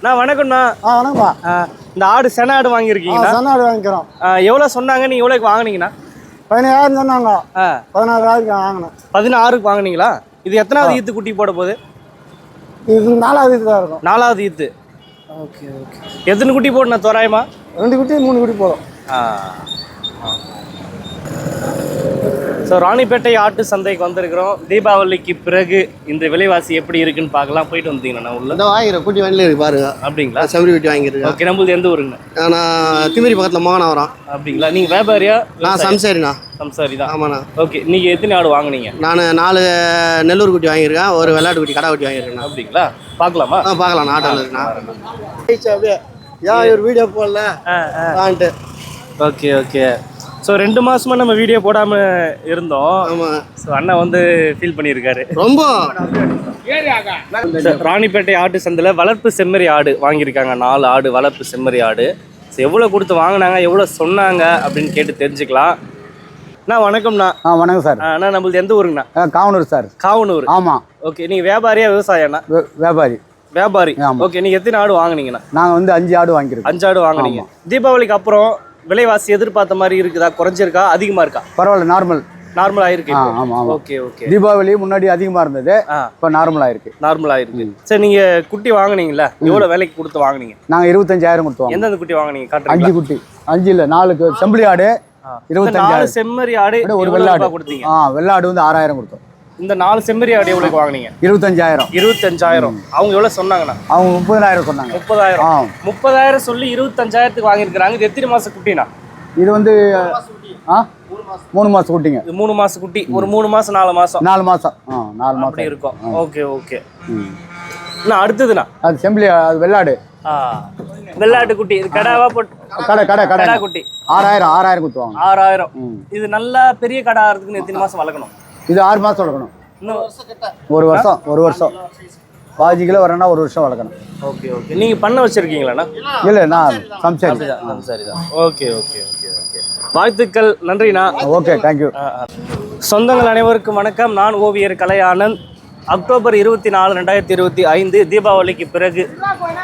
நான் வணக்கம்ண்ணா. ஆ வணக்கம்ப்பா. ஆ, இந்த ஆடு சென ஆடு ஆ வாங்கியிருக்கீங்களா சன்னாடு வாங்கிக்கிறோம். ஆ, எவ்வளவு சொன்னாங்க? நீங்க எவ்வளோக்கு வாங்குனீங்கண்ணா? பதினாயிரம் சொன்னாங்க. ஆ. பதினாறாயிரம் வாங்கினேன். பதினாறுக்கு வாங்குனீங்களா? இது எத்தனாவது ஈத்து குட்டி போட போகுது? இது நாலாவது தான் இருக்கும். நாலாவது ஈத்து. Okay okay. எத்தனை குட்டி போடணும் தோராயமா? ரெண்டு குட்டி மூணு குட்டி போதும். ஸோ ராணிப்பேட்டை ஆட்டு சந்தைக்கு வந்திருக்கிறோம். தீபாவளிக்கு பிறகு இந்த விலைவாசி எப்படி இருக்குன்னு பார்க்கலாம். போயிட்டு வந்தீங்கண்ணா உள்ள. இந்த வாங்கிக்கிறேன் குட்டி வண்டியில் இருக்கு பாருங்க. அப்படிங்களா? சபரி வெட்டி வாங்கியிருக்கேன். ஓகே நம்மளுது எந்த ஊருங்க நான் திமிரி பக்கத்தில் மோகனாவரம். அப்படிங்களா? நீங்க வியாபாரியா? நான் சம்சாரிண்ணா. சம்சாரி தான். ஆமாண்ணா. ஓகே நீங்க எத்தனை ஆடு வாங்குனீங்க? நான் நாலு நெல்லூர் குட்டி வாங்கியிருக்கேன். ஒரு வெள்ளாட்டு குட்டி கடா குட்டி வாங்கியிருக்கேன் அப்படிங்களா? பார்க்கலாமா? ஆ பார்க்கலாம். நான் ஆட்டோவில் இருக்குண்ணா. அப்படியே. ஏன் ஒரு வீடியோ போடல? ஆ ஆ. ஆன்ட்டு ஓகே ஓகே. ஸோ ரெண்டு மாசமா நம்ம வீடியோ போடாம இருந்தோம். ஸோ அண்ணா வந்து ஃபீல் பண்ணியிருக்காரு. ரொம்ப. ராணிப்பேட்டை ஆட்டு சந்தையில் வளர்ப்பு செம்மறி ஆடு வாங்கியிருக்காங்க. நாலு ஆடு வளர்ப்பு செம்மறி ஆடு. ஸோ எவ்வளோ கொடுத்து வாங்கினாங்க எவ்வளோ சொன்னாங்க அப்படின்னு கேட்டு தெரிஞ்சுக்கலாம். அண்ணா வணக்கம்ண்ணா. ஆ வணக்கம் சார். அண்ணா நம்மளது எந்த ஊருங்கண்ணா? ஆ, காவனூர் சார். காவனூர். ஆமாம் ஓகே நீங்கள் வியாபாரியா விவசாயம்ண்ணா வியாபாரி. வியாபாரி. ஓகே நீங்கள் எத்தனை ஆடு வாங்குனீங்கண்ணா? நாங்கள் வந்து அஞ்சு ஆடு வாங்கியிருக்கோம். அஞ்சு ஆடு வாங்குனீங்க. தீபாவளிக்கு அப்புறம் விலைவாசி எதிர்பார்த்த மாதிரி இருக்குதா? குறைஞ்சிருக்கா? அதிகமாக இருக்கா? பரவாயில்ல நார்மல் நார்மல் ஆயிருக்கு. ஆமாம் ஓகே ஓகே தீபாவளி முன்னாடி அதிகமாக இருந்தது இப்போ நார்மலாக இருக்கு நார்மல் ஆயிருக்கு. சரி நீங்க குட்டி வாங்குனீங்களா எவ்வளவு விலைக்கு கொடுத்து வாங்குனீங்க? நாங்கள் இருபத்தஞ்சாயிரம் கொடுத்துவோம் எந்தெந்த குட்டி வாங்குனீங்க? அஞ்சு குட்டி. அஞ்சு இல்லை நாலுக்கு செம்பிளி ஆடு நாலு இருபத்தஞ்சாயிரம். செம்மறி ஆடு ஒரு வெள்ளாடு. கொடுத்தீங்க? ஆ வெள்ளாடு வந்து ஆறாயிரம் கொடுத்தோம். இந்த நாலு செம்மறி ஆடு எவ்வளவுக்கு வாங்குனீங்க? இருபத்தஞ்சாயிரம். இருபத்தஞ்சாயிரம். அவங்க எவ்வளவு சொன்னாங்கண்ணா? அவங்க முப்பதாயிரம் சொன்னாங்க. முப்பதாயிரம். முப்பதாயிரம் சொல்லி இருபத்தஞ்சாயிரத்துக்கு வாங்கியிருக்கிறாங்க. இது எத்தனை மாச குட்டினா இது வந்து ஆ மூணு மாதம் குட்டிங்க. இது மூணு மாச குட்டி. ஒரு மூணு மாசம் நாலு மாசம். நாலு மாதம் ஆ நாலு மாதம் இருக்கும். Okay okay. அண்ணா அடுத்ததுண்ணா? அது செம்பிளி அது வெள்ளாடு. வெள்ளாட்டு குட்டி. இது கடாவா போட்டு கடை கடை கடை. கடா குட்டி ஆறாயிரம் ஆறாயிரம் கொடுத்துவாங்க ஆறாயிரம். இது நல்லா பெரிய கடா ஆகிறதுக்கு எத்தனை மாசம் வளர்க்கணும்? இது ஆறு மாதம் வளர்க்கணும். ஒரு வருஷம் ஒரு வருஷம் பாஞ்சு கிலோ வரேன்னா ஒரு வருஷம் வளர்க்கணும். Okay okay. நீங்க பண்ண வச்சிருக்கீங்களாண்ணா? இல்லை நான் சம்சாரி. சரிதான் சரிதான் ஓகே ஓகே ஓகே ஓகே. வாழ்த்துக்கள் நன்றிண்ணா. Okay thank you. சொந்தங்கள் அனைவருக்கும் வணக்கம். நான் ஓவியர் கலை ஆனந்த். அக்டோபர் இருபத்தி நாலு ரெண்டாயிரத்தி இருபத்தி ஐந்து தீபாவளிக்கு பிறகு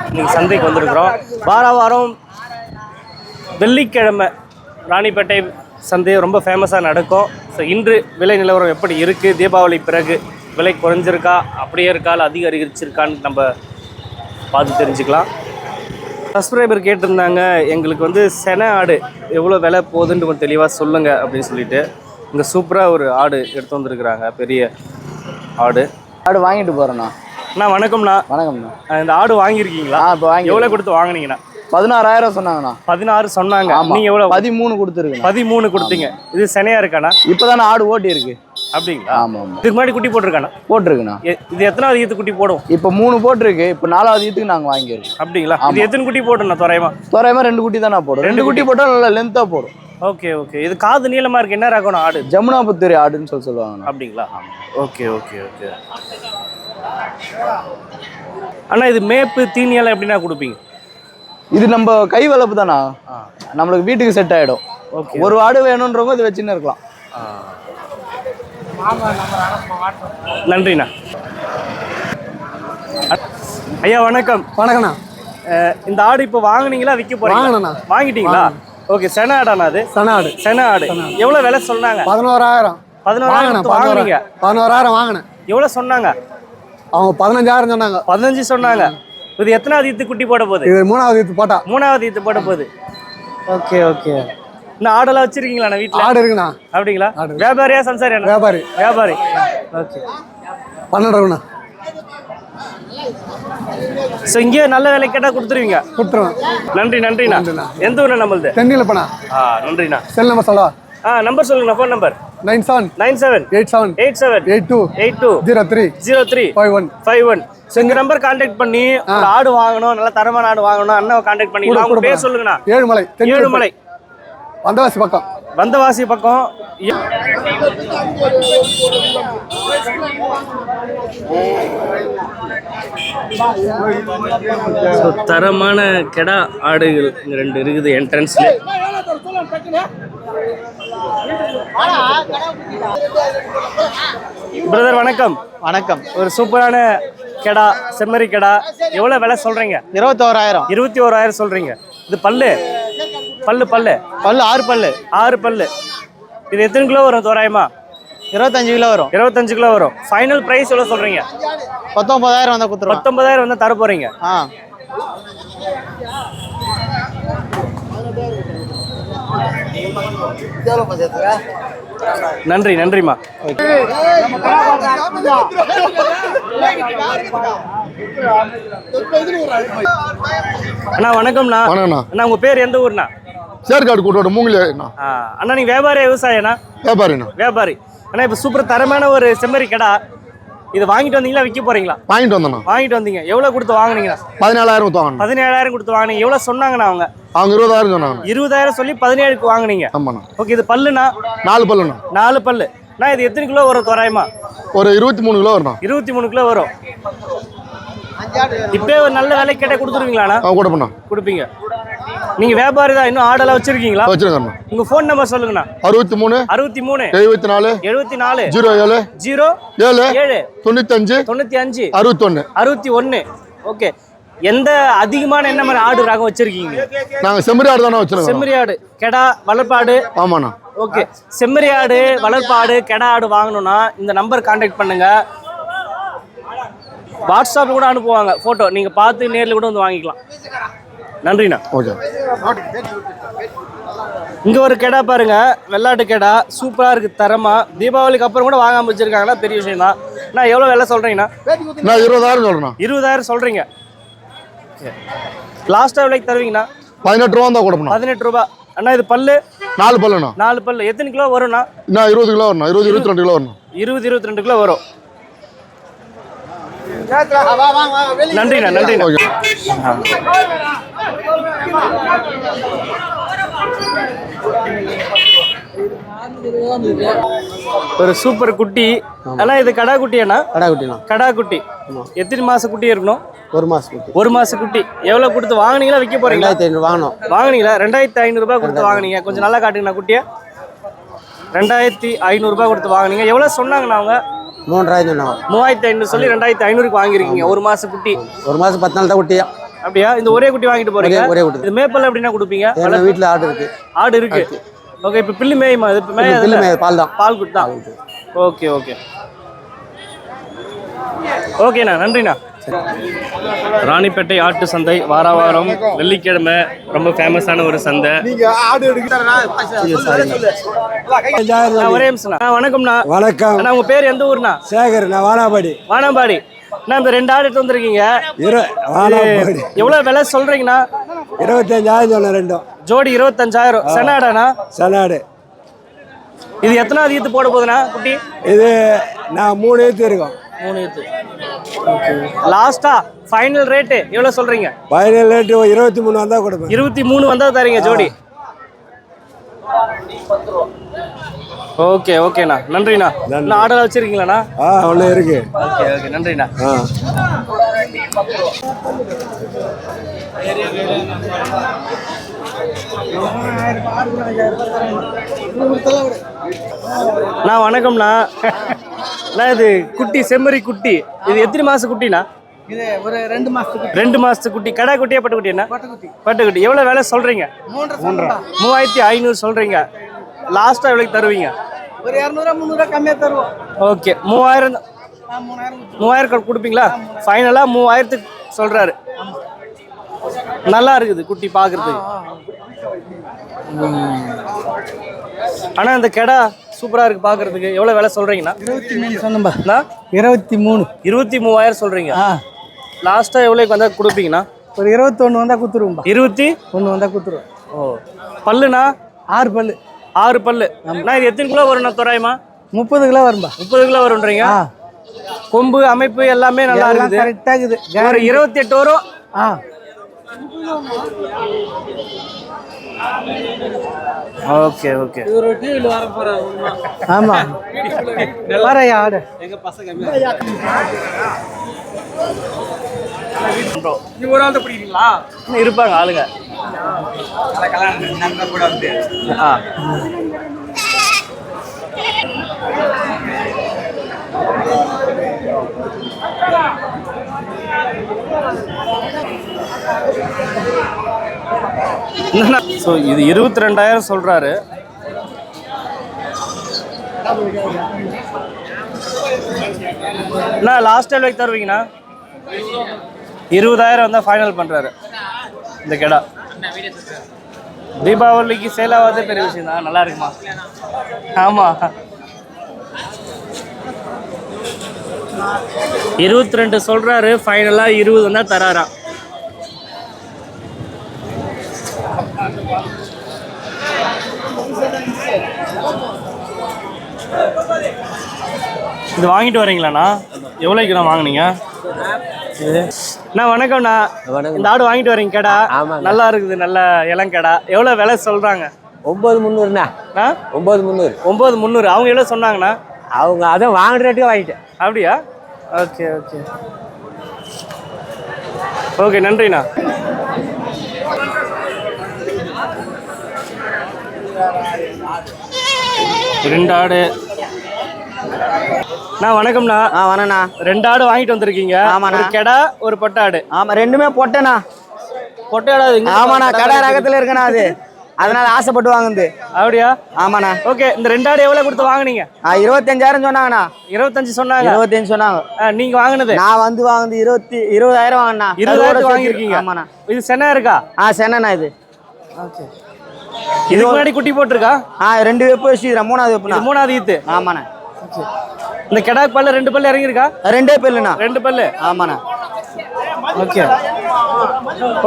இன்னைக்கு சந்தைக்கு வந்திருக்கிறோம். வார வாரம் வெள்ளிக்கிழமை ராணிப்பேட்டை சந்தை ரொம்ப ஃபேமஸாக நடக்கும். ஸோ இன்று விலை நிலவரம் எப்படி இருக்குது தீபாவளி பிறகு விலை குறைஞ்சிருக்கா? அப்படியே இருக்கா? இல்லை அதிகரிச்சிருக்கான்னு நம்ம பார்த்து தெரிஞ்சுக்கலாம். சப்ஸ்கிரைபர் கேட்டிருந்தாங்க எங்களுக்கு வந்து சென ஆடு எவ்வளோ விலை போகுதுன்னு கொஞ்சம் தெளிவாக சொல்லுங்கள் அப்படின்னு சொல்லிட்டு. இங்கே சூப்பராக ஒரு ஆடு எடுத்து வந்திருக்கிறாங்க பெரிய ஆடு. ஆடு வாங்கிட்டு போகிறேண்ணா அண்ணா வணக்கம்ண்ணா. வணக்கம்ண்ணா. இந்த ஆடு வாங்கியிருக்கீங்களா? இப்போ வாங்கி எவ்வளோ கொடுத்து வாங்குனீங்கண்ணா? பதினாறாயிரம் சொன்னாங்கண்ணா. பதினாறு சொன்னாங்க. ஆமா. நீங்கள் எவ்வளோ பதிமூணு கொடுத்துருக்குண்ணா பதிமூணு கொடுத்தீங்க. இது செனையா இருக்காண்ணா? இப்போதானே ஆடு ஓட்டி இருக்கு அப்படிங்களா ஆமாம் இதுக்கு முன்னாடி குட்டி போட்டிருக்காண்ணா? போட்டிருக்குண்ணா. இது எத்தனாவது ஈத்து குட்டி போடும் இப்போ மூணு போட்டிருக்கு. இப்போ நாலாவது ஈத்துக்கு நாங்கள் வாங்கியிருக்கோம். அப்படிங்களா? இது எத்தனை குட்டி போடணும் தோராயமா? தோராயமாக ரெண்டு குட்டி தானே போடும் ரெண்டு குட்டி போட்டால் நல்லா லென்த்தாக போடும். Okay okay. இது காது நீளமா இருக்கு. என்ன ரகம் ஆடு? ஜமுனாபுத்தூரி ஆடுன்னு சொல்லி சொல்லுவாங்கண்ணா. அப்படிங்களா? Okay okay okay. அண்ணா இது மேப்பு தீனியெல்லாம் எப்படிண்ணா கொடுப்பீங்க? இது நம்ம கை வளர்ப்பு தானா? நம்மளுக்கு வீட்டுக்கு செட் ஆகிடும் ஓகே. ஒரு ஆடு வேணுன்றவங்க இது வச்சுன்னு இருக்கலாம். நன்றிண்ணா. ஐயா வணக்கம். வணக்கண்ணா அஹ், இந்த ஆடு இப்போ வாங்குனீங்களா விற்க போறீங்களா. வாங்கிட்டீங்களா? ஓகே சென ஆடாண்ணா அது? சனாடு சென ஆடு. எவ்வளோ விலை சொன்னாங்க? பதினோராயிரம். பதினோராயிரம் வாங்குனீங்க? பதினோராயிரம் பதினோராயிரம் வாங்கினேன். எவ்வளோ சொன்னாங்க? அவங்க பதினஞ்சாயிரம் சொன்னாங்க. பதினஞ்சு சொன்னாங்க. இது எத்தனாவது ஈத்து குட்டி போட போகுது? இது மூணாவது இது போட்டா. மூணாவது ஈத்து போட போகுது. Okay okay. இந்த ஆடெல்லாம் வச்சிருக்கீங்களா வீட்டில் ஆடு இருக்குண்ணா. அப்படிங்களா. வியாபாரியா சம்சாரியா வியாபாரி. வியாபாரி. ஓகே. பன்னெண்டுண்ணா ஸோ இங்கே நல்ல விலை கேட்டால் கொடுத்துருவீங்க? கொடுத்துருவேன். நன்றி நன்றிண்ணா. எந்த ஊர்ண்ணா நம்மளுது? தென்னியில் பண்ணா ஆ நன்றிண்ணா. செல் நம்பர் சொல்லவா. ஆ நம்பர் சொல்லுங்கண்ணா phone number nine seven nine seven eight seven eight seven eight two eight two zero three zero three five one five one so இந்த நம்பர் கான்டாக்ட் பண்ணி ஆடு வாங்கணும் நல்ல தரமான ஆடு வாங்கணும் அண்ணாவை கான்டாக்ட் பண்ணிக்கலாம் அவங்க பேர் சொல்லுங்கண்ணா. ஏழுமலை. ஏழுமலை. வந்தவாசி பக்கம். வந்தவாசி பக்கம். தரமான கெடா ஆடுகள் இங்க ரெண்டு இருக்குது என்ட்ரன்ஸ்ல பிரதர் வணக்கம். வணக்கம். ஒரு சூப்பரான கெடா செம்மறி கெடா. எவ்வளோ விலை சொல்கிறீங்க இருபத்தோராயிரம். இருபத்தி ஓராயிரம் சொல்கிறீங்க இது பல்லு? பல்லு பல்லு. பல்லு ஆறு பல்லு. ஆறு பல்லு. இது எத்தனை கிலோ வரும் தோராயமா? இருபத்தஞ்சு கிலோ வரும். இருபத்தஞ்சு கிலோ வரும். ஃபைனல் ப்ரைஸ் எவ்வளோ சொல்கிறீங்க பத்தொன்பதாயிரம் வந்தால் கொடுத்துருவோம் பத்தொன்பதாயிரம் வந்து தர போகிறீங்க ஆ. நன்றி நன்றிம்மா. அண்ணா வணக்கம்ண்ணா. அண்ணா உங்கள் பேர் எந்த ஊர்ண்ணா? சேர்க்காடு கூட்டோட மூங்கிலே அண்ணா நீங்கள் வியாபாரி விவசாயண்ணா வியாபாரிண்ணா. வியாபாரி. அண்ணா இப்போ சூப்பர் தரமான ஒரு செம்மறி கடா. இது வாங்கிட்டு வந்தீங்களா விற்க போறீங்களா? வாங்கிட்டு வந்தேண்ணா. வாங்கிட்டு வந்தீங்க. எவ்வளோ கொடுத்து வாங்குனீங்கண்ணா? பதினாலாயிரம் வாங்கண்ணா பதினேழாயிரம் கொடுத்து வாங்குனீங்க. எவ்வளோ சொன்னாங்கண்ணா அவங்க? அவங்க இருபதாயிரம் சொன்னாங்கண்ணா இருபதாயிரம் சொல்லி பதினேழுக்கு வாங்குனீங்க. ஆமாண்ணா. ஓகே இது பல்லுண்ணா? நாலு பல்லுண்ணா. நாலு பல்லு. அண்ணா இது எத்தனை கிலோ வரும் தோராயமா ஒரு இருபத்தி மூணு கிலோ வரணும் இருபத்தி மூணு கிலோ வரும். இப்பே ஒரு நல்ல விலை கேட்ட கொடுத்துருவீங்களாண்ணா? அவங்க கூட பண்ணா. கொடுப்பீங்க. நீங்க வியாபாரி தான் இன்னும் ஆடெல்லாம் வச்சிருக்கீங்களா? வச்சிருக்கேண்ணா உங்க ஃபோன் நம்பர் சொல்லுங்கண்ணா. அறுபத்தி மூணு அறுபத்தி மூணு எழுபத்தி நாலு எழுபத்தி நாலு ஜீரோ ஏழு ஜீரோ ஏழு ஏழு தொண்ணூத்தஞ்சு தொண்ணூத்தி அஞ்சு அறுபத்தொன்று அறுபத்தி ஒன்று ஓகே எந்த அதிகமான என்ன மாதிரி ஆடு ரகம் வச்சிருக்கீங்க? நாங்கள் செம்மறி ஆடு தானே வச்சிருக்கோம். செம்மறி ஆடு கெடா வளர்ப்பாடு? ஆமாண்ணா. ஓகே செம்மறி ஆடு வளர்ப்பாடு கெடா ஆடு வாங்கணும்னா இந்த நம்பர் காண்டாக்ட் பண்ணுங்க. வாட்ஸ்அப்பில் கூட அனுப்புவாங்க ஃபோட்டோ. நீங்கள் பார்த்து நேரில் கூட வந்து வாங்கிக்கலாம். நன்றிண்ணா. ஓகே. இங்கே ஒரு கெடா பாருங்க. வெள்ளாட்டு கெடா. சூப்பராக இருக்குது தரமாக தீபாவளிக்கு அப்புறம் கூட வாங்காம வச்சிருக்காங்கன்னா பெரிய விஷயம் தான். நான் எவ்வளோ விலை சொல்கிறீங்கண்ணா நான் இருபதாயிரம் சொல்கிறேண்ணா இருபதாயிரம் சொல்கிறீங்க லாஸ்ட்டாக விலைக்கு தருவீங்கண்ணா? பதினெட்டு ரூபா தான் கொடுப்பண்ணா. பதினெட்டு ரூபா. அண்ணா இது பல்லு? நாலு பல்லுண்ணா. நாலு பல்லு. எத்தனை கிலோ வரும்ண்ணா? நான் இருபது கிலோ வரணும் இருபது இருபத்தி ரெண்டு கிலோ வரணும் இருபது இருபத்தி ரெண்டு கிலோ வரும். நன்றிண்ணா நன்றிண்ணா. ஒரு சூப்பர் குட்டி. அண்ணா இது கடா குட்டி அண்ணா கடா குட்டிண்ணா. கடா குட்டி. எத்தனை மாச குட்டி இருக்கணும்? ஒரு மாதம் குட்டி. ஒரு மாச குட்டி. எவ்வளவு கொடுத்து வாங்குனீங்களா விற்க போறீங்களா? ஐநூறு வாங்கணும் வாங்குனீங்களா? ரெண்டாயிரத்தி ஐநூறுரூபா கொடுத்து வாங்குனீங்க. கொஞ்சம் நல்லா காட்டுங்கண்ணா குட்டியை. ரெண்டாயிரத்தி ஐநூறுரூபா கொடுத்து வாங்குனீங்க. எவ்வளோ சொன்னாங்கண்ணா அவங்க? மூன்றாயிரம் சொன்னாங்க. மூவாயிரத்தி ஐநூறு சொல்லி ரெண்டாயிரத்தி ஐநூறுக்கு வாங்கியிருக்கீங்க. ஒரு மாச குட்டி. ஒரு மாதம் பத்து நாள் தான் குட்டியா? அப்படியா? இந்த ஒரே குட்டி வாங்கிட்டு போறீங்க? ஒரே- குட்டி. இது மேப்பல் எப்படின்னா கொடுப்பீங்க? வீட்டில் ஆடு இருக்கு. ஆடு இருக்கு. ஓகே இப்போ பில்லு மேயுமா? இது இப்போ பில்லு மேய மேய பால் தான். பால் குட்டி தான். Okay okay. ஓகேண்ணா நன்றிண்ணா. ராணிப்பேட்டை ஆட்டு சந்தை வார வாரம் வெள்ளிக்கிழமை ரொம்ப ஃபேமஸான ஒரு சந்தை. ஒரே வணக்கம்ண்ணா. வணக்கம். உங்க பேர் எந்த ஊர்ண்ணா? சேகர் நான் வானாபாடி வானம்பாடி. அண்ணா இந்த ரெண்டு ஆடு எடுத்து வந்திருக்கீங்க. வானாபாடி எவ்வளவு விலை சொல்றீங்கண்ணா? இருபத்தஞ்சாயிரம் சொன்ன ரெண்டும். ஜோடி இருபத்தஞ்சாயிரம். செனாடாண்ணா? சனாடு. இது எத்தனாவது ஈத்து போட போகுதுண்ணா குட்டி? இது நான் மூணு ஏத்து இருக்கோம். மூணு ஈத்து. லாஸ்டா ஃபைனல் ரேட்டு எவ்வளவு சொல்றீங்க? பதினேழு ரேட்டு இருபத்தி மூணு வந்தால் கொடுப்பேன். இருபத்தி மூணு வந்தா தரீங்க ஜோடி. ஓகே ஓகேண்ணா நன்றிண்ணா. இன்னும் ஆர்டர் வச்சிருக்கீங்களாண்ணா? ஆ ஒன்று இருக்கு. ஓகே ஓகே நன்றிண்ணா. ஆ. அண்ணா வணக்கம்ண்ணா. அண்ணா இது குட்டி செம்மறி குட்டி. இது எத்தனை மாச குட்டிண்ணா இது ஒரு ரெண்டு மாதத்துக்கு ரெண்டு மாசத்து குட்டி. கடா குட்டியா பட்டு குட்டி என்ன? பட்டு குட்டி. எவ்வளவு விலை சொல்றீங்க? மூவாயிரத்தி ஐநூறு சொல்றீங்க. லாஸ்டா எவ்வளவு தருவீங்க? ஒரு இரநூறுவா முந்நூறுவா கம்மியாக தருவோம். ஓகே மூவாயிரம். மூவாயிரம் கொடு- கொடுப்பீங்களா? ஃபைனலா மூவாயிரத்துக்கு சொல்றாரு. நல்லா இருக்குது குட்டி பார்க்கறதுக்கு ம். ஆனா இந்த கெடா சூப்பரா இருக்கு பார்க்கறதுக்கு எவ்வளவு விலை சொல்றீங்கண்ணா இருபத்தி மூணு சொன்னம்பா இருபத்தி மூணு. இருபத்தி மூவாயிரம் சொல்றீங்க. ஆ. லாஸ்டா எவ்வளவுக்கு வந்தா கொடுப்பீங்கண்ணா ஒரு இருபத்தொன்று வந்தால் கொடுத்துருவோம்பா. இருபத்தி? ஒன்று வந்தால் கொடுத்துருவோம். ஓ. பல்லுண்ணா? ஆறு பல்லு. ஆறு பல்லு. அண்ணா இது எத்தனை கிலோ வரும்ண்ணா தோராயமா? முப்பது கிலோ வரும்பா. முப்பது கிலோ வரும்ன்றீங்க? கொம்பு அமைப்பு எல்லாமே நல்லா இருக்குது. கரெக்டாக இருக்குது. ஒரு இருபத்தி எட்டு வரும். ஆ. Okay okay. ஆமாம் வரையா ஆடு. இன்னும் இருப்பாங்க ஆளுங்க. ஆ. ஸோ இது இருபத்தி ரெண்டாயிரம் சொல்கிறாரு அண்ணா லாஸ்ட் டைம் வைக்க தருவீங்கண்ணா. இருபதாயிரம் வந்தால் ஃபைனல் பண்ணுறாரு இந்த கெடா. தீபாவளிக்கு சேல் ஆகாதே பெரிய விஷயம் தான் நல்லா இருக்குமா? ஆமாம் இருபத்தி ரெண்டு சொல்கிறாரு ஃபைனலாக இருபதுன்னா தராராம். இது வாங்கிட்டு வரீங்களாண்ணா? எவ்வளோக்குண்ணா வாங்குனீங்க? இது. அண்ணா வணக்கம்ண்ணா. இந்த ஆடு வாங்கிட்டு வரீங்க கடா. நல்லா இருக்குது நல்ல இளங்கடா எவ்வளோ விலை சொல்கிறாங்க ஒம்பது முந்நூறுண்ணா. ஒம்பது முந்நூறு. ஒம்பது முந்நூறு. அவங்க எவ்வளோ சொன்னாங்கண்ணா? அவங்க அதான் வாங்குற ரேட்டுக்கு வாங்கிட்டேன். அப்படியா? Okay okay. ஓகே நன்றிண்ணா. ரெண்டு ஆடு. அண்ணா வணக்கம்ண்ணா. ஆ வரேண்ணா ரெண்டு ஆடு வாங்கிட்டு வந்திருக்கீங்க. ஆமாண்ணா. கெடா ஒரு பொட்டாடு ஆமா ரெண்டுமே பொட்டேண்ணா. எங்க ஆமாண்ணா கடை? ரகத்துல இருக்கண்ணா அது. அதனால ஆசைப்பட்டு வாங்குது அப்படியா? ஆமாண்ணா. ஓகே இந்த ரெண்டு ஆடு எவ்வளோ கொடுத்து வாங்குனீங்க? இருபத்தஞ்சாயிரம் சொன்னாங்கண்ணா. இருபத்தஞ்சு சொன்னாங்க. இருபத்தஞ்சு சொன்னாங்க. நீங்க வாங்குனது? நான் வந்து வாங்குது இருபத்தி இருபதாயிரம் வாங்கினா இருபதாயிரத்துக்கு வாங்கியிருக்கீங்க. ஆமாண்ணா. இது சென்னா இருக்கா? ஆ சென்னண்ணா இது. இதுக்கு முன்னாடி குட்டி போட்டிருக்கா? ஆ ரெண்டு வெப்பு வச்சுக்கிறேன் மூணாவது வெப்புண்ணா. மூணாவது ஈத்து. ஆமாண்ணா. இந்த கெடாக்கு பல்லு ரெண்டு பல்லு இறங்கியிருக்கா? ரெண்டே பெல்லுண்ணா. ரெண்டு பல்லு? ஆமாண்ணா. ஓகே.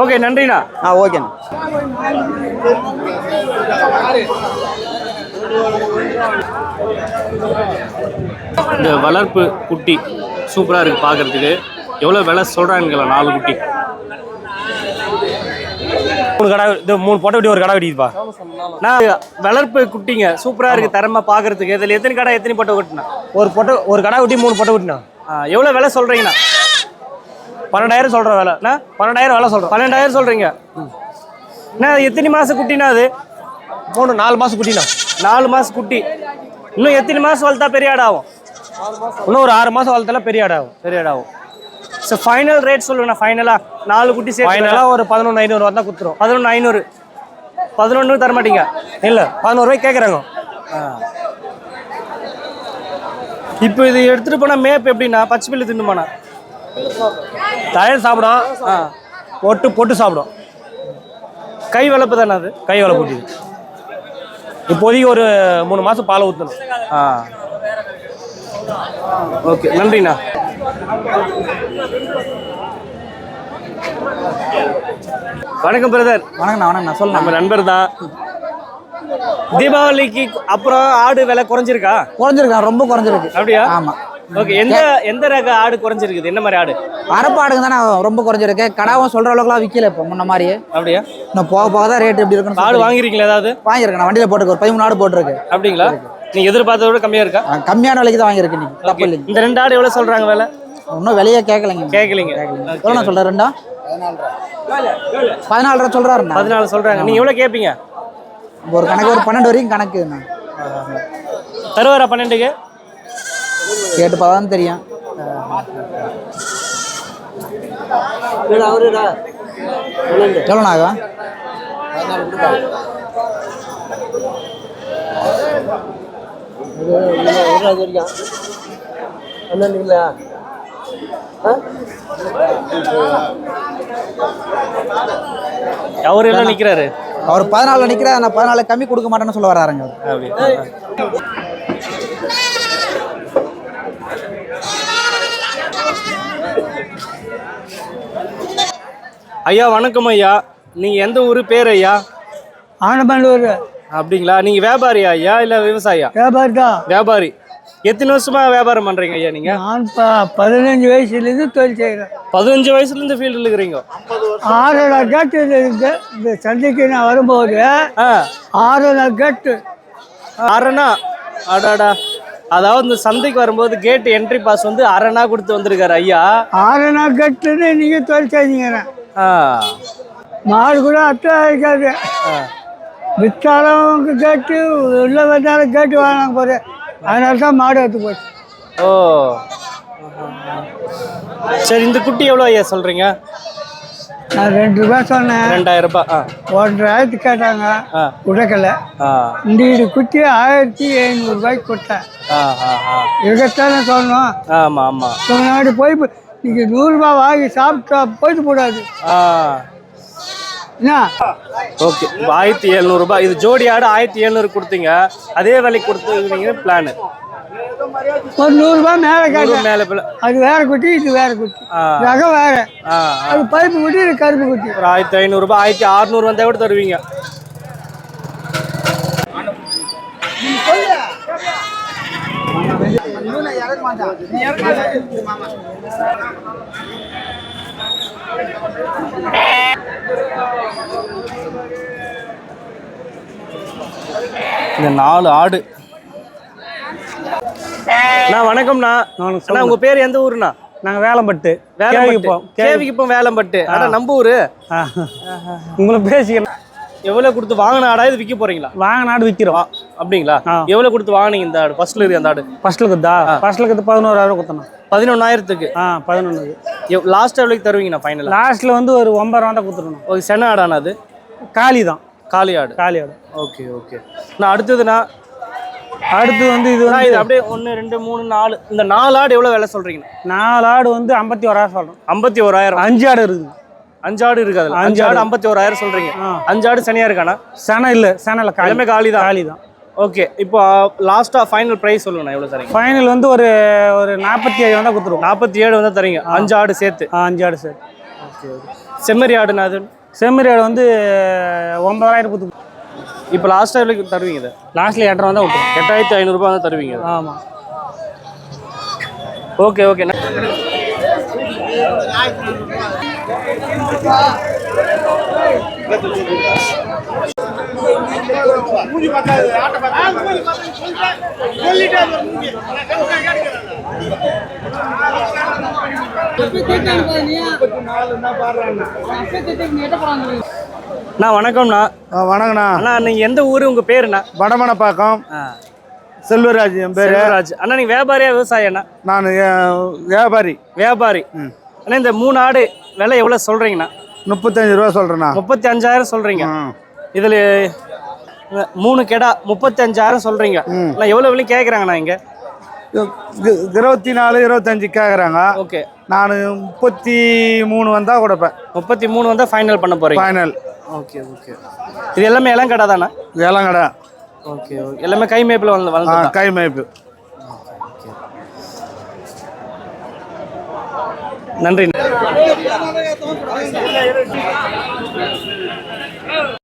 ஓகே நன்றிண்ணா. ஆ ஓகேண்ணா. இந்த வளர்ப்பு குட்டி சூப்பராக இருக்குது பார்க்கறதுக்கு எவ்வளோ விலை சொல்கிறாங்களா நாலு குட்டி? மூணு கடை இது மூணு பொட்டை வெட்டி ஒரு கடை வெட்டிப்பா நான் வளர்ப்பு குட்டிங்க சூப்பராக இருக்குது தரமாக பார்க்கறதுக்கு இதில் எத்தனை கடை எத்தனை போட்டோ கொட்டினா ஒரு பொட்டை ஒரு கடை வெட்டி மூணு பொட்டை வெட்டினா? எவ்வளோ விலை சொல்கிறீங்கண்ணா பன்னெண்டாயிரம் சொல்கிற வேலை. அண்ணா பன்னெண்டாயிரம் வேலை சொல்கிறேன் பன்னெண்டாயிரம் சொல்கிறீங்க அது எத்தனை மாதம் குட்டினா அது? மூணு நாலு மாதம் குட்டினா நாலு மாதம் குட்டி. இன்னும் எத்தனை மாதம் வளர்த்தா பெரிய ஆடு ஆகும் இன்னும் ஒரு ஆறு மாதம் வளர்த்தால பெரிய ஆடு ஆகும் பெரிய ஆடு ஆகும் ஸோ ஃபைனல் ரேட் சொல்லுங்கண்ணா ஃபைனலாக நாலு குட்டி சேர்த்து ஃபைனலாக ஒரு பதினொன்று ஐநூறு வந்தால் கொடுத்துரும். பதினொன்று ஐநூறு. பதினொன்று தர மாட்டீங்க. இல்லை பதினோரு ரூபாய்க்கு கேட்குறாங்க இப்போ இது எடுத்துகிட்டு போனால் மேப் எப்படின்னா பச்சை பில்லு தின்னு போனா தயிர் சாப்பிடும். ஆ. பொட்டு பொட்டு சாப்பிடும். கை வளர்ப்பு தானே அது? கை போட்டிது இப்போதைக்கு ஒரு மூணு மாதம் பால் ஊற்றணும் ஆ. ஓகே நன்றிண்ணா. வணக்கம் பிரதர். வணக்கண்ணா வணக்கண்ணா சொல்லுண்ணா. நம்ம நண்பர் தான். தீபாவளிக்கு அப்புறம் ஆடு விலை குறைஞ்சிருக்கா? குறைஞ்சிருக்கு ரொம்ப குறைஞ்சிருக்கு. அப்படியா? ஆமா. ஓகே எந்த எந்த ரக ஆடு குறைஞ்சிருக்குது? என்ன மாதிரி ஆடு? அரப்பாடுங்க தானே ரொம்ப குறைஞ்சிருக்கு. கடாவும் சொல்ற அளவுக்குலாம் விற்கல இப்போ முன்ன மாதிரியே. அப்படியா? இன்னும் போக போக தான் ரேட் எப்படி இருக்குன்னு ஆடு வாங்கிருக்கீங்களா ஏதாவது? வாங்கியிருக்கேன் வண்டியில் போட்டுருக்கு ஒரு பதிமூணு ஆடு போட்டிருக்கு. அப்படிங்களா? நீங்க எதிர்பார்த்தத விட கம்மியா இருக்கா? கம்மியான விலைக்கு தான் வாங்கியிருக்கு நீ தப்பு இல்லைங்க இந்த ரெண்டு ஆடு எவ்வளவு சொல்றாங்க விலை? இன்னும் விலையே கேட்கலைங்க கேட்கலீங்க எவ்வளோ சொல்ற ரெண்டா பதினாலு ரூபா சொல்றாருண்ணா. பதினாலு சொல்றாங்க. நீங்க எவ்வளவு கேட்பீங்க ஒரு கணக்கு ஒரு பன்னெண்டு வரைக்கும் கணக்குண்ணா. தருவாரா பன்னெண்டுக்கு? கேட்டு பார்த்தா தான் தெரியும். எவ்வளோ ஆகும்? அவரு எல்லாம் நிக்கிறாரு? அவர் பதினாலில் நிற்கிறார் நான் பதினாலு கம்மி கொடுக்க மாட்டேன்னு சொல்ல வராருங்க. ஐயா வணக்கம் ஐயா. நீங்க எந்த ஊரு? பேர் ஐயா? ஆனமல்லூர் அப்படிங்களா? நீங்க வியாபாரியா ஐயா இல்ல விவசாயியா? வியாபாரி தான் வியாபாரி. எத்தனை வருஷமா வியாபாரம் பண்றீங்க ஐயா நீங்க? நான் ப பதினஞ்சு வயசுலேருந்து தொழில் செய்கிறேன் பதினஞ்சு வயசுல இருந்து ஃபீல்டில் இருக்கிறீங்க ஆறரை கேட்டு இருக்கு. இந்த சந்தைக்கு நான் வரும்போது ஆ. ஆறரை கேட்டு. அரணா. அடாடா. அதாவது இந்த சந்தைக்கு வரும்போது கேட் என்ட்ரி பாஸ் வந்து அரணா கொடுத்து வந்திருக்காரு ஐயா. ஆறரை கேட்டுன்னு நீங்கள் தொழில் செஞ்சீங்க ஆ. மாடு கூட அத்தை இருக்காது விற்றாலும் கேட்டு உள்ள வந்தாலும் கேட்டு வாங்க போகிறேன் அதனால தான் மாடு எடுத்து போச்சு. ஓ. சரி இந்த குட்டி எவ்வளோ ஐயா சொல்றீங்க? நான் ரெண்டு ரூபாய் சொன்னேன். ரெண்டாயிரம் ரூபாய் ஆ. ஒன்றரை கேட்டாங்க. ஆ. உடைக்கல. ஆ. இந்த குட்டி ஆயிரத்தி ஐநூறு ரூபாய்க்கு கொடுத்தேன். ஆ ஆ ஆ. இருக்கத்தானே சொன்னோம். ஆமாம் ஆமாம் முன்னாடி போய் நீங்க நூறுரூபா வாங்கி சாப்பிட்டா போயிட்டு கூடாது ஆ. ஓகே. ஆயிரத்தி எழுநூறுபா இது ஜோடி ஆடு ஆயிரத்தி எழுநூறு கொடுத்தீங்க. அதே விலைக்கு கொடுத்துருக்கீங்க பிளானு ஒரு நூறுரூபா மேலே கேட்டேன். மேலே அது வேற குட்டி இது வேற குட்டி. ஆ. ரகம் வேற. அது பருப்பு குட்டி இது கருப்பு குட்டி. ஒரு ஆயிரத்தி ஐநூறுரூபா ஆயிரத்தி அறுநூறு வந்தால் கூட தருவீங்க. இந்த நாலு ஆடு. அண்ணா வணக்கம்ண்ணா. அண்ணா உங்க பேர் எந்த ஊருண்ணா? நாங்கள் வேலம்பட்டு. வேலம்பட்டு. கேவிக்குப்பம் வேலம்பட்டு. அண்ணா நம்ம ஊரு. உங்களை பேசிக்கிறேன் எவ்வளவு கொடுத்து வாங்கின ஆடா இது விற்க போறீங்களா? வாங்க நாடு விற்கிறோம் அப்படிங்களா? ஆ. எவ்வளவு கொடுத்து வாங்கினீங்க இந்த ஆடு? ஃபர்ஸ்ட்ல இருக்கு அந்த ஆடு? ஃபர்ஸ்ட்ல இருக்குதா ஃபர்ஸ்ட்ல இருக்குது பதினோராயிரம் கொடுத்தணும் பதினொன்னாயிரத்துக்கு? ஆ பதினொன்று லாஸ்ட் எவ்வளோக்கு தருவீங்கண்ணா ஃபைனலா லாஸ்ட்ல வந்து ஒரு ஒன்பது ரூபா தான் கொடுத்துருணும் ஓகே சென ஆடாண்ணா அது? காலி தான். காளி ஆடு. காலி ஆடு. Okay okay. நான் அடுத்ததுண்ணா? அடுத்து வந்து இது வந்து இது அப்படியே ஒன்று ரெண்டு மூணு நாலு இந்த நாலு ஆடு எவ்வளோ விலை சொல்றீங்கண்ணா? நாலு ஆடு வந்து ஐம்பத்தி ஓராயிரம் சொல்கிறோம் ஐம்பத்தி ஓராயிரம். அஞ்சு ஆடு இருக்குது அஞ்சு ஆடு இருக்கு அதில். அஞ்சு ஆடு ஐம்பத்தி ஓராயிரம் சொல்றீங்க. ஆ. அஞ்சு ஆடு சனியா இருக்காண்ணா சனை இல்லை சனை இல்லை காலி. எல்லாமே காலி தான் காலி தான் ஓகே இப்போ லாஸ்ட்டாக ஃபைனல் ப்ரைஸ் சொல்லுங்கண்ணா எவ்வளோ தரீங்க? ஃபைனல் வந்து ஒரு ஒரு நாற்பத்தி ஏழு வந்தால் கொடுத்துருவோம். நாற்பத்தி ஏழு வந்து தரீங்க. அஞ்சு ஆடு சேர்த்து. அஞ்சு ஆடு சார் செம்மறி ஆடுண்ணா அது? செம்மறி ஆடு வந்து ஒன்பதாயிரம் கொடுத்து இப்போ லாஸ்ட்டாக எவ்வளோக்கு தருவீங்க இதை? லாஸ்ட்ல எட்டரை வந்தால் கொடுத்துருவோம் எட்டாயிரத்தி ஐநூறுரூபா வந்து தருவீங்க. ஆமாம் ஓகே. அண்ணா வணக்கம்ண்ணா. வணக்கண்ணா அண்ணா நீங்கள் எந்த ஊர்? உங்கள் பேருண்ணா? வடமனப்பாக்கம். செல்வராஜ் என் பேர். செல்வராஜ். அண்ணா நீங்கள் வியாபாரியா விவசாயண்ணா நான் வியாபாரி. வியாபாரி. அண்ணா இந்த மூணு ஆடு விலை எவ்வளோ சொல்கிறீங்கண்ணா முப்பத்தஞ்சு ரூபா சொல்கிறேண்ணா முப்பத்தி அஞ்சாயிரம் சொல்கிறீங்க இதில் மூணு கெடா முப்பத்தி அஞ்சாயிரம் சொல்கிறீங்க நான் எவ்வளோ விலையும் கேட்குறாங்கண்ணா இங்கே? இருபத்தி நாலு இருபத்தஞ்சு கேட்குறாங்க. ஓகே. நான் முப்பத்தி மூணு வந்தால் கொடுப்பேன். முப்பத்தி மூணு வந்தால் ஃபைனல் பண்ண போகிறீங்க ஃபைனல் ஓகே ஓகே. இது எல்லாமே இளம் கடை தானே? இதெல்லாம் கடை ஓகே ஓகே. எல்லாமே கை மேப்பில் வந்து கை மேய்ப்பு. நன்றி.